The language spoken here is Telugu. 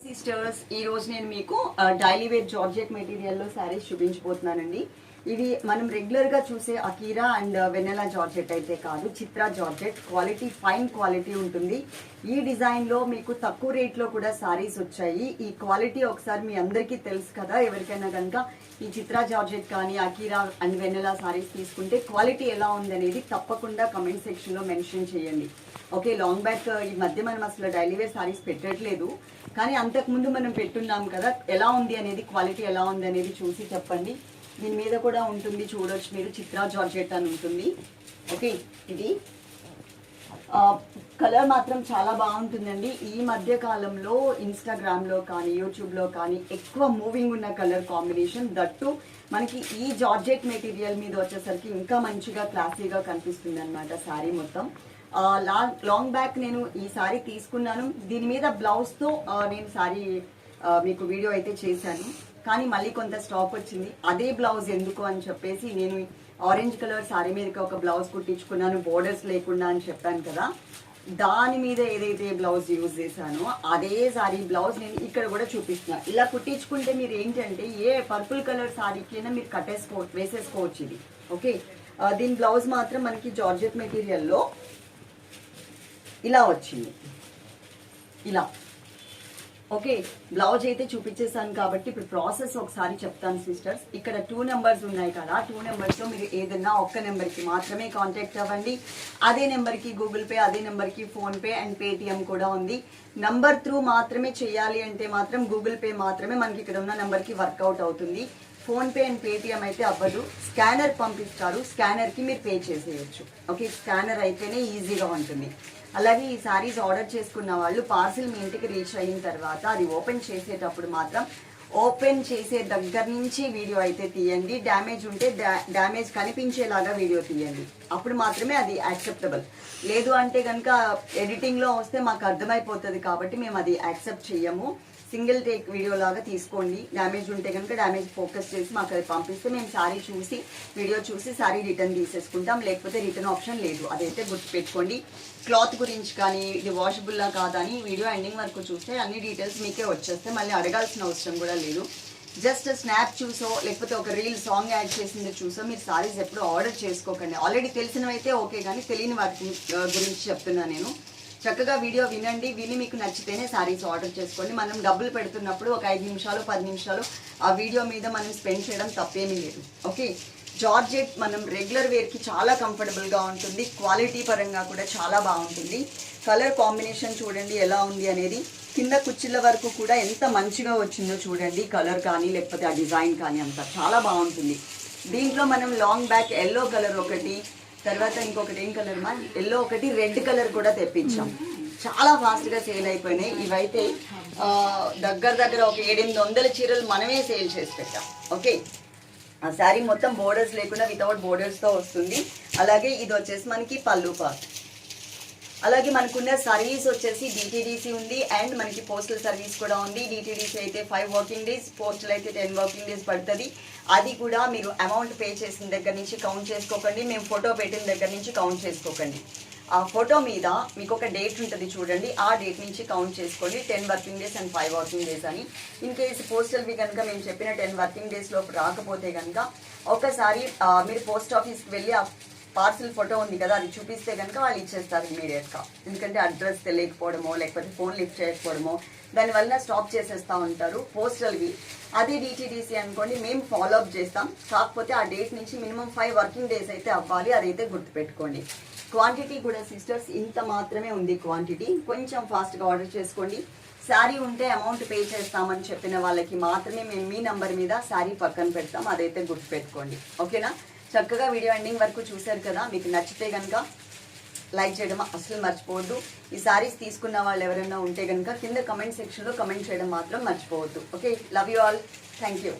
సిస్టర్స్ ఈ రోజు నేను మీకు డైలీ వేర్ జార్జెట్ మెటీరియల్లో శారీస్ చూపించబోతున్నానండి. ఇవి మనం రెగ్యులర్గా చూసే అకీరా అండ్ వెనెలా జార్జెట్ అయితే కాదు Chitra georgette. Quality fine quality ఉంటుంది. ఈ డిజైన్లో మీకు తక్కువ రేట్లో కూడా శారీస్ వచ్చాయి. ఈ క్వాలిటీ ఒకసారి మీ అందరికీ తెలుసు కదా ఎవరికైనా కనుక ఈ చిత్రా జార్జెట్ కానీ అకీరా అండ్ వెనెలా శారీస్ తీసుకుంటే క్వాలిటీ ఎలా ఉందనేది తప్పకుండా కమెంట్ సెక్షన్లో మెన్షన్ చేయండి. ఓకే లాంగ్ బ్యాక్ ఈ మధ్య మనం అసలు డైలీ వేర్ సారీస్ పెట్టట్లేదు. కానీ అంతకుముందు మనం పెట్టున్నాం కదా ఎలా ఉంది అనేది క్వాలిటీ ఎలా ఉంది అనేది చూసి చెప్పండి. దీని మీద కూడా ఉంటుంది చూడొచ్చు మీరు. చిత్రా జార్జెట్ అని ఉంటుంది. ఓకే ఇది. కలర్ మాత్రం చాలా బాగుంటుందండి. ఈ మధ్య కాలంలో ఇన్స్టాగ్రామ్లో కానీ యూట్యూబ్లో కానీ ఎక్కువ మూవింగ్ ఉన్న కలర్ కాంబినేషన్ దట్టు మనకి ఈ జార్జెట్ మెటీరియల్ మీద వచ్చేసరికి ఇంకా మంచిగా క్లాసీగా కనిపిస్తుంది అనమాట శారీ మొత్తం. లాంగ్ లాంగ్ బ్యాక్ నేను ఈ సారీ తీసుకున్నాను. దీని మీద బ్లౌజ్తో నేను సారీ మీకు వీడియో అయితే చేశాను. కానీ మళ్ళీ కొంత స్టాక్ వచ్చింది. అదే బ్లౌజ్ ఎందుకు అని చెప్పేసి నేను ఆరెంజ్ కలర్ శారీ మీదకి ఒక బ్లౌజ్ కుట్టించుకున్నాను బోర్డర్స్ లేకుండా అని చెప్పాను కదా. దాని మీద ఏదైతే బ్లౌజ్ యూజ్ చేశానో అదే శారీ బ్లౌజ్ నేను ఇక్కడ కూడా చూపిస్తున్నా. ఇలా కుట్టించుకుంటే మీరు ఏంటంటే ఏ పర్పుల్ కలర్ శారీకైనా మీరు కట్టేసుకో వేసేసుకోవచ్చు ఇది. ఓకే దీని బ్లౌజ్ మాత్రం మనకి జార్జెట్ మెటీరియల్లో ఇలా వచ్చింది. ఇలా. ఓకే బ్లౌజ్ అయితే చూపించేసాను కాబట్టి ఇప్పుడు ప్రాసెస్ ఒకసారి చెప్తాను సిస్టర్స్. ఇక్కడ టూ నెంబర్స్ ఉన్నాయి కదా టూ నెంబర్స్లో మీరు ఏదన్నా ఒక్క నెంబర్కి మాత్రమే కాంటాక్ట్ అవ్వండి. అదే నెంబర్కి గూగుల్ పే అదే నెంబర్కి ఫోన్పే అండ్ పేటిఎం కూడా ఉంది. నంబర్ త్రూ మాత్రమే చేయాలి అంటే మాత్రం గూగుల్ పే మాత్రమే మనకి ఇక్కడ ఉన్న నెంబర్కి వర్కౌట్ అవుతుంది. ఫోన్పే అండ్ పేటిఎం అయితే అవ్వదు. స్కానర్ పంపిస్తారు. స్కానర్కి మీరు పే చేసేయచ్చు. ఓకే స్కానర్ అయితేనే ఈజీగా ఉంటుంది. అలాగే ఈ సారీస్ ఆర్డర్ చేసుకున్న వాళ్ళు పార్సిల్ మీ ఇంటికి రీచ్ అయిన తర్వాత అది ఓపెన్ చేసేటప్పుడు మాత్రం ఓపెన్ చేసే దగ్గర నుంచి వీడియో అయితే తీయండి. డ్యామేజ్ ఉంటే డ్యామేజ్ కనిపించేలాగా వీడియో తీయండి. అప్పుడు మాత్రమే అది యాక్సెప్టబుల్. లేదు అంటే కనుక ఎడిటింగ్లో వస్తే మాకు అర్థమైపోతుంది కాబట్టి మేము అది యాక్సెప్ట్ చెయ్యము. సింగిల్ టేక్ వీడియో లాగా తీసుకోండి. డ్యామేజ్ ఉంటే కనుక డ్యామేజ్ ఫోకస్ చేసి మాకు అది పంపిస్తే మేము సారీ చూసి వీడియో చూసి సారీ రిటర్న్ తీసేసుకుంటాం. లేకపోతే రిటర్న్ ఆప్షన్ లేదు. అదైతే గుర్తుపెట్టుకోండి. క్లాత్ గురించి కానీ ఇది వాషబుల్లా కాదా అని వీడియో ఎండింగ్ వరకు చూస్తే అన్ని డీటెయిల్స్ మీకే వచ్చేస్తే మళ్ళీ అడగాల్సిన అవసరం కూడా లేదు. జస్ట్ స్నాప్ చూసో లేకపోతే ఒక రీల్ సాంగ్ యాడ్ చేసింది చూసో మీరు సారీస్ ఎప్పుడు ఆర్డర్ చేసుకోకండి. ఆల్రెడీ తెలిసినవైతే ఓకే కానీ తెలియని వాటి గురించి చెప్తున్నా నేను. చక్కగా వీడియో వినండి విని మీకు నచ్చితేనే శారీస్ ఆర్డర్ చేసుకోండి. మనం డబ్బులు పెడుతున్నప్పుడు ఒక ఐదు నిమిషాలు పది నిమిషాలు ఆ వీడియో మీద మనం స్పెండ్ చేయడం తప్పేమీ లేదు. ఓకే? జార్జెట్ మనం రెగ్యులర్ వేర్కి చాలా కంఫర్టబుల్గా ఉంటుంది. క్వాలిటీ పరంగా కూడా చాలా బాగుంటుంది. కలర్ కాంబినేషన్ చూడండి ఎలా ఉంది అనేది. కింద కుచ్చిల వరకు కూడా ఎంత మంచిగా వచ్చిందో చూడండి. కలర్ కానీ లేకపోతే ఆ డిజైన్ కానీ అంతా చాలా బాగుంటుంది. దీంట్లో మనం లాంగ్ బ్యాక్ ఎల్లో కలర్ ఒకటి తర్వాత ఇంకొకటి ఏం కలర్ మా? ఎల్లో ఒకటి రెడ్ కలర్ కూడా తెప్పించాం. చాలా ఫాస్ట్గా సేల్ అయిపోయినాయి. ఇవైతే దగ్గర దగ్గర ఒక ఏడెనిమిది వందల చీరలు మనమే సేల్ చేసి పెట్టాం. ఓకే ఆ శారీ మొత్తం బోర్డర్స్ లేకుండా వితౌట్ బోర్డర్స్తో వస్తుంది. అలాగే ఇది వచ్చేసి మనకి పళ్ళు పార్ట్ అలాగే మనకున్న సర్వీస్ వచ్చేసి డిటీడీసీ ఉంది అండ్ మనకి పోస్టల్ సర్వీస్ కూడా ఉంది. డిటీడీసీ అయితే ఫైవ్ వర్కింగ్ డేస్ పోస్టల్ అయితే టెన్ వర్కింగ్ డేస్ పడుతుంది. అది కూడా మీరు అమౌంట్ పే చేసిన దగ్గర నుంచి కౌంట్ చేసుకోకండి. మేము ఫోటో పెట్టిన దగ్గర నుంచి కౌంట్ చేసుకోకండి. ఆ ఫోటో మీద మీకు ఒక డేట్ ఉంటుంది చూడండి. ఆ డేట్ నుంచి కౌంట్ చేసుకోండి. Ten working days and five working days అని. ఇన్ కేసు పోస్టల్వి కనుక మేము చెప్పిన టెన్ వర్కింగ్ డేస్లో రాకపోతే కనుక ఒకసారి మీరు పోస్ట్ ఆఫీస్కి వెళ్ళి ఆ పార్సిల్ ఫోటో ఉంది కదా అది చూపిస్తే కనుక వాళ్ళు ఇచ్చేస్తారు ఇమీడియట్గా. ఎందుకంటే అడ్రస్ తెలియకపోవడమో లేకపోతే ఫోన్ లిఫ్ట్ చేయకపోవడమో దానివల్ల స్టాప్ చేసేస్తూ ఉంటారు పోస్టల్వి. అదే డిటీడీసీ అనుకోండి మేము ఫాలో అప్ చేస్తాం. కాకపోతే ఆ డేట్ నుంచి మినిమం ఫైవ్ వర్కింగ్ డేస్ అయితే అవ్వాలి అదైతే గుర్తుపెట్టుకోండి. క్వాంటిటీ కూడా సిస్టర్స్ ఇంత మాత్రమే ఉంది క్వాంటిటీ కొంచెం ఫాస్ట్గా ఆర్డర్ చేసుకోండి. శారీ ఉంటే అమౌంట్ పే చేస్తామని చెప్పిన వాళ్ళకి మాత్రమే మేము మీ నంబర్ మీద శారీ పక్కన పెడతాం అదైతే గుర్తుపెట్టుకోండి. ఓకేనా చక్కగా వీడియో ఎండింగ్ వరకు చూశారు కదా మీకు నచ్చితే కనుక లైక్ చేయడం అసలు మర్చిపోవద్దు. ఈ సారీస్ తీసుకున్న వాళ్ళు ఎవరైనా ఉంటే కనుక కింద కమెంట్ సెక్షన్లో కమెంట్ చేయడం మాత్రం మర్చిపోవద్దు. Okay love you all thank you